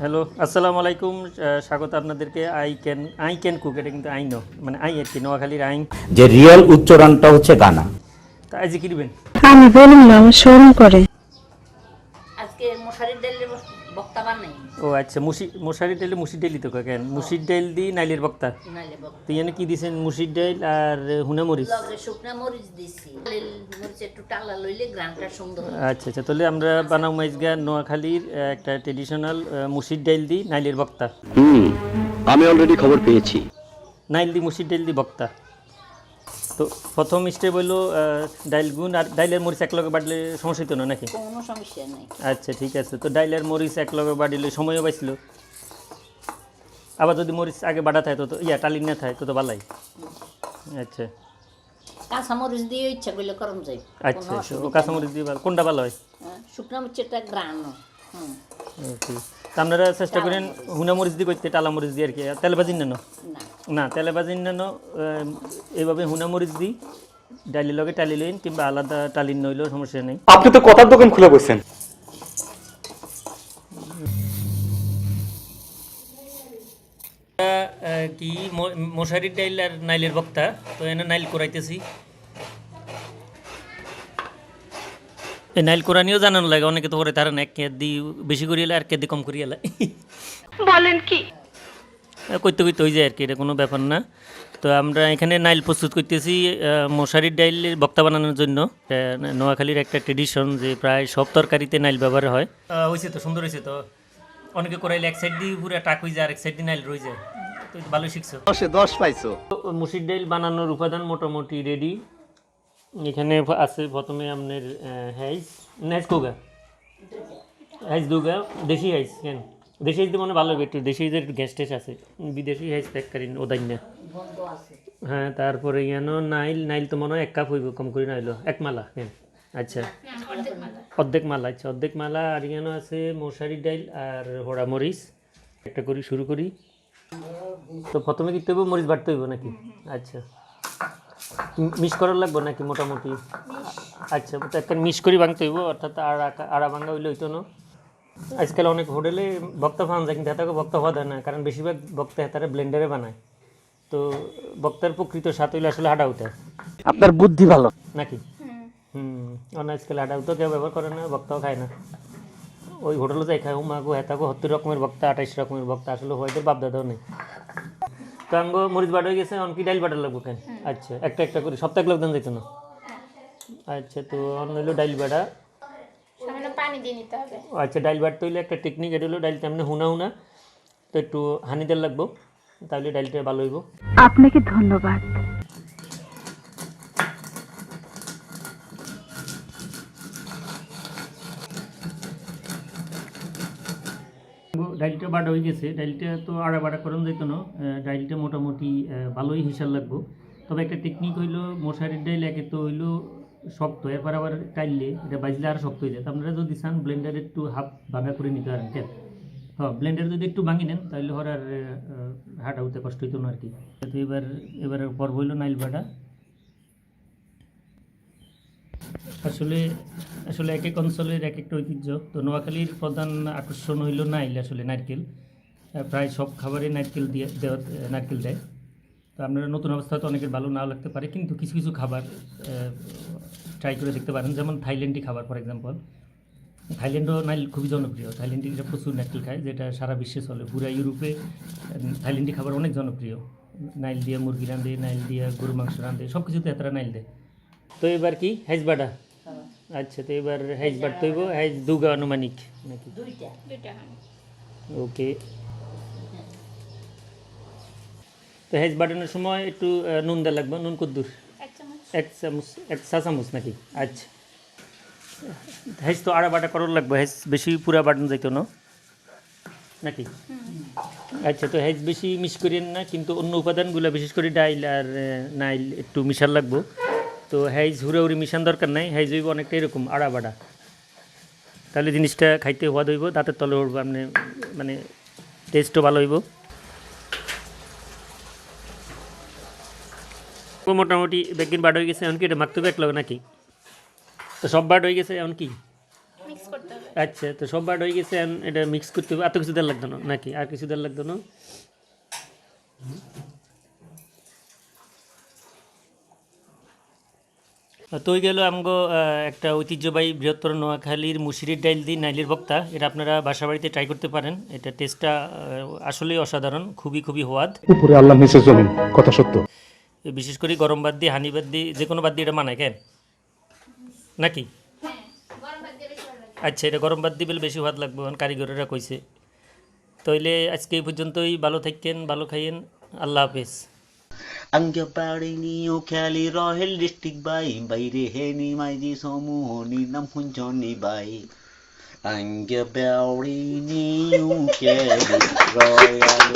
Hello আসসালামু আলাইকুম স্বাগত আপনাদেরকে I can I can cook এটা কিন্তু আই নো মানে আই আর কি নোয়াখালীর আইন। যে রিয়েল উচ্চারণটা হচ্ছে গানা। তা আজ কি দিবেন? আমি বলুন না আমার শরম করে। আজকে মশারির ডালের ও আচ্ছা মুসি মশারি ডাইলে মুসির ডাইলি তো কেন? মুসির ডাইল দি নাইলের বক্তা? তো এখানে কি মুসির ডাইল আর শুকনা মরিচ দিছি। মরিচ একটু টালা লইলে গ্রানটা সুন্দর আচ্ছা আচ্ছা তাহলে আমরা বানাও মাইজগা নোয়াখালীর একটা ট্রেডিশনাল মুসির ডাইল দি নাইলের বক্তা। হুম আমি অলরেডি খবর পেয়েছি। নাইল দি মুসির ডাইল দি বক্তা। তো প্রথম স্টেপ আহ, ডাইল গুণ আর ডাইলের মরিচ এক লগে বাটলে সমস্যা হতো না নাকি? কোনো সমস্যা নাই। আচ্ছা ঠিক আছে। তো ডাইলের মরিচ এক লগে বাড়িলে সময়ও পাইছিল। আবার যদি মরিচ আগে বাড়া থাকে তো ইয়া টালিন না থাকে তো তো ভালাই আচ্ছা। কাঁচা মরিচ দিয়ে ইচ্ছা করলে করম যাই আচ্ছা আচ্ছা ও কাঁচামরিচ দিয়ে ভালো কোনটা ভালো হয়? শুকনা মরিচটা গ্রান হুম। ওকে তো আপনারা চেষ্টা করেন হুনা মরিচ। দিয়ে করতে টালা মরিচ দিয়ে আর কি। তেল ভাজিন নেন না? না। তেলে ভাজিন নেন এইভাবে হুনা মরিচ দিই ডালি লগে টালি লইন কিংবা আলাদা টালিন নইলেও সমস্যা নেই। আপনি তো কথার দোকান খুলে বসছেন। কি মশারির ডাইল আর নাইলের বক্তা তো এনে নাইল করাইতেছি নাইল কোরআনিও জানানো লাগে অনেকে তো করে তারা না এক কেদ দি বেশি করিয়ে আর কেদি কম করিয়ে বলেন কি? করতে করতে হয়ে যায় আর কি এটা কোনো ব্যাপার না। তো আমরা এখানে নাইল প্রস্তুত করতেছি মশারির ডাইলের বক্তা বানানোর জন্য। নোয়াখালীর একটা ট্রেডিশন যে প্রায় সব তরকারিতে নাইল ব্যবহার হয়। হয়েছে তো সুন্দর হয়েছে তো। অনেকে করাইলে এক সাইড দিয়ে পুরো টাক হয়ে যায় আর এক সাইড দিয়ে নাইল রয়ে যায়। তো ভালো শিখছো। দশে দশ পাইছো। মুসির ডাইল বানানোর উপাদান মোটামুটি রেডি এখানে আছে প্রথমে আপনার হাইস নাইস কোগা? হাইস দুগা। দেশি হাইস কেন? দেশি হাইস মনে ভালো একটু দেশি হাইসের গ্যাস টেস আছে। বিদেশি হাইস প্যাক করেন ওদাই না। হ্যাঁ তারপরে ইয়ানো নাইল নাইল তো মনে হয় এক কাপ হইব, কম করে নাইলো। এক মালা, কেন? আচ্ছা। অর্ধেক মালা আচ্ছা। অর্ধেক মালা, আর ইয়ানো আছে মশারি ডাইল আর হোড়া মরিচ। একটা করি, শুরু করি। তো প্রথমে কি তৈব মরিচ বাড়তে হইব নাকি? আচ্ছা। মিস করার লাগবে নাকি মোটামুটি? আচ্ছা তো একটা মিস করি ভাঙতে হইব অর্থাৎ আড়া আড়া ভাঙা হইলে হইতো না। আজকাল অনেক হোটেলে বক্তা ফান যায় কিন্তু হেতাকে বক্তা হওয়া দেয় না কারণ বেশিরভাগ বক্তা হেতারে ব্লেন্ডারে বানায়। তো বক্তার প্রকৃত স্বাদ হইলে আসলে হাডা উঠে। আপনার বুদ্ধি ভালো। নাকি? হুম। অন্য আজকাল হাডা উঠেও কেউ ব্যবহার করে না বক্তাও খায় না। ওই হোটেলে যাই খায় হুমাগো হেতাগো সত্তর রকমের বক্তা আঠাইশ রকমের বক্তা আসলে হয়তো বাপ দাদাও নেই। তো গো মরিচ বাটা হয়ে গেছে অনকি ডাইল বাটা লাগবো কেন? আচ্ছা একটা একটা করে সপ্তাহ লোকদান যেত না? আচ্ছা তো অন্য হলো ডাইল বাটা। পানি দিয়ে নিতে হবে। আচ্ছা ডাইল বাটতে হইলে একটা টেকনিক এটা হলো ডাইলটা এমনি হুনা হুনা তো একটু হানি তেল লাগবো তাহলে ডাইলটা ভালো হইব। আপনাকে ধন্যবাদ। ডাইলটা বাটা হয়ে গেছে ডাইলটা তো আড়া বাড়া করানো যেত না ডাইলটা মোটামুটি ভালোই হিসাব লাগবো। তবে একটা টেকনিক হইল, মশারির ডাইল একে তো হইল শক্ত, এরপর আবার টাইললে এটা বাজলে আরও শক্ত হয়ে যায়। আপনারা যদি চান ব্লেন্ডারে একটু হাফ ভাঙা করে নিতে পারেন কেন হ্যাঁ ব্লেন্ডার যদি একটু ভাঙি নেন, তাহলে হর আর হাট আউতে কষ্ট হইতো না আর কি। তো এবার এবার পর্ব হইল নাইল বাটা আসলে আসলে এক এক অঞ্চলের এক একটা ঐতিহ্য। তো নোয়াখালীর প্রধান আকর্ষণ হইল নাইল আসলে, নারকেল। প্রায় সব খাবারে নারকেল দিয়ে, দেওয়া নারকেল দেয়। তো আপনারা নতুন অবস্থা তো অনেকের ভালো নাও লাগতে পারে, কিন্তু কিছু কিছু খাবার ট্রাই করে দেখতে পারেন। যেমন থাইল্যান্ডি খাবার ফর এক্সাম্পল থাইল্যান্ডও নাইল খুবই জনপ্রিয়। থাইল্যান্ডিরা প্রচুর নারকেল খায়, যেটা সারা বিশ্বে চলে। পুরা ইউরোপে থাইল্যান্ডি খাবার অনেক জনপ্রিয়। নাইল দিয়ে মুরগি রাঁধে, নাইল দিয়ে গরু মাংস রাঁধে সব কিছুতে এতটা নাইল দেয়। তো এবার কি? হাইজ বাটা আচ্ছা তো এবার হাইজ বাট তৈব হাইজ দুগা আনুমানিক নাকি? দুইটা। দুইটা ওকে তো হাইজ বাটানোর সময় একটু নুন দেওয়া লাগবে নুন কদ্দুর। এক চামচ। এক চামচ এক চা চামচ নাকি? আচ্ছা। হাইজ তো আড়া বাটা করার লাগবে হাইজ বেশি পুরা বাটানো যাইতো না? নাকি? আচ্ছা তো হাইজ বেশি মিস করেন না কিন্তু অন্য উপাদানগুলো বিশেষ করে ডাইল আর নাইল একটু মিশাল লাগবো। তো হাইজ হুড়াহুড়ি মিশান দরকার নাই হাইজ হইব অনেকটা এরকম আড়া বাড়া। তাহলে জিনিসটা খাইতে হওয়া হইব দাঁতের তলে উঠবো আপনি মানে টেস্টও ভালো হইব। মোটামুটি বেগিন বাড হয়ে গেছে এমনকি এটা মাখতে হবে এক লগে নাকি? তো সব বাড হয়ে গেছে এমন কি? আচ্ছা তো সব বাট হয়ে গেছে এটা মিক্স করতে হবে। এত কিছু দেওয়ার লাগতো না নাকি? আর কিছু দেওয়ার লাগতো না? তো গেল আমগো একটা ঐতিহ্যবাহী বৃহত্তর নোয়াখালীর মুসিরির ডাইল দিয়ে নাইলের ভক্তা। এটা আপনারা বাসা বাড়িতে ট্রাই করতে পারেন। এটা টেস্টটা আসলেই অসাধারণ খুবই খুবই হওয়াদ উপরে আল্লাহ নিচে জমিন কথা সত্য। বিশেষ করে গরম বাদ দিয়ে হানি বাদ দিয়ে যে কোনো বাদ দিয়ে এটা মানায় কেন? নাকি? আচ্ছা এটা গরম বাদ দিয়ে বেলে বেশি ভাত লাগবে কারণ কারিগরেরা কইছে। তাইলে আজকে এই পর্যন্তই ভালো থাকেন ভালো খাইয়েন আল্লাহ হাফেজ। আঙ্গে পাড়িনি ও খেয়ালি রহেল ডিস্ট্রিক্ট বাই বাইরে হেনি মাইজি সমূহ নাম খুঞ্জনি বাই আঙ্গে পাড়িনি ও খেয়ালি রয়াল